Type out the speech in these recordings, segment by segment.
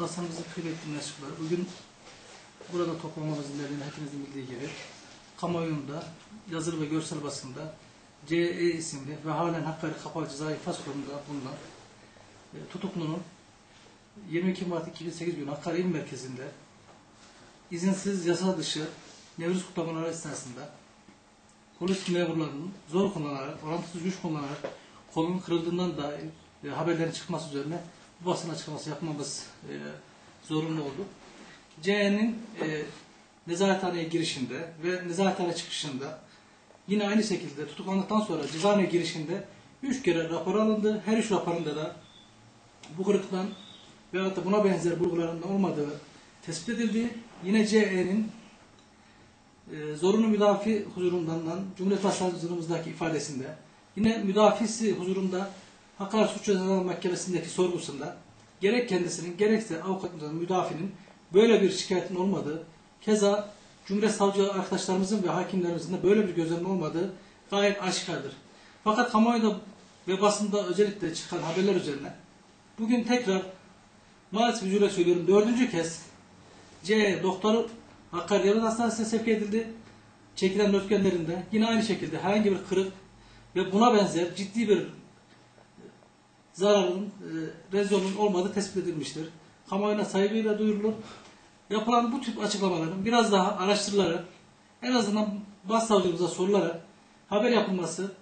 Basınımızın kıymetli mensupları, bugün burada toplamamızın nedeni hepinizin bildiği gibi kamuoyunda yazılı ve görsel basında CE isimli ve halen Hakkari Kapalı Ceza İnfaz Kurumu'nda bulunan e, tutuklunun 22 Mart 2008 günü Hakkari İl Merkezi'nde izinsiz yasa dışı Nevruz kutlamaları esnasında polis memurlarının zor kullanarak, orantısız güç kullanarak kolunun kırıldığından dair e, haberlerin çıkması üzerine basın açıklaması yapmamız e, zorunlu oldu. CE'nin e, nezarethaneye girişinde ve nezarethane çıkışında yine aynı şekilde tutuklandıktan sonra cezaevine girişinde üç kere rapor alındı. Her üç raporunda da bu kırıktan veyahut da buna benzer bulguların olmadığı tespit edildi. Yine CE'nin e, zorunlu müdafi huzurundan Cumhuriyet Başsavcılığımızdaki ifadesinde yine müdafisi huzurunda Hakkari Suç Cezaları Mahkemesi'ndeki sorgusunda gerek kendisinin gerekse avukatımızın müdafinin böyle bir şikayetin olmadığı keza Cumhuriyet Savcı arkadaşlarımızın ve hakimlerimizin de böyle bir gözlem olmadığı gayet aşikardır. Fakat kamuoyunda ve basında özellikle çıkan haberler üzerine bugün tekrar maalesef üzülerek söylüyorum dördüncü kez C doktoru Hakkari Devlet Hastanesi'ne sevk edildi. Çekilen röntgenlerinde yine aynı şekilde herhangi bir kırık ve buna benzer ciddi bir zararın, e, lezyonun olmadığı tespit edilmiştir. Kamuoyuna saygıyla duyurulur. Yapılan bu tip açıklamaların biraz daha araştırılarak, en azından başsavcımıza sorularak haber yapılması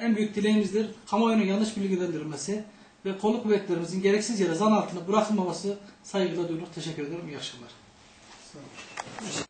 en büyük dileğimizdir. Kamuoyunun yanlış bilgilendirilmesi ve kolu kuvvetlerimizin gereksiz yere zan altına bırakılmaması saygıyla duyurulur. Teşekkür ederim. İyi akşamlar.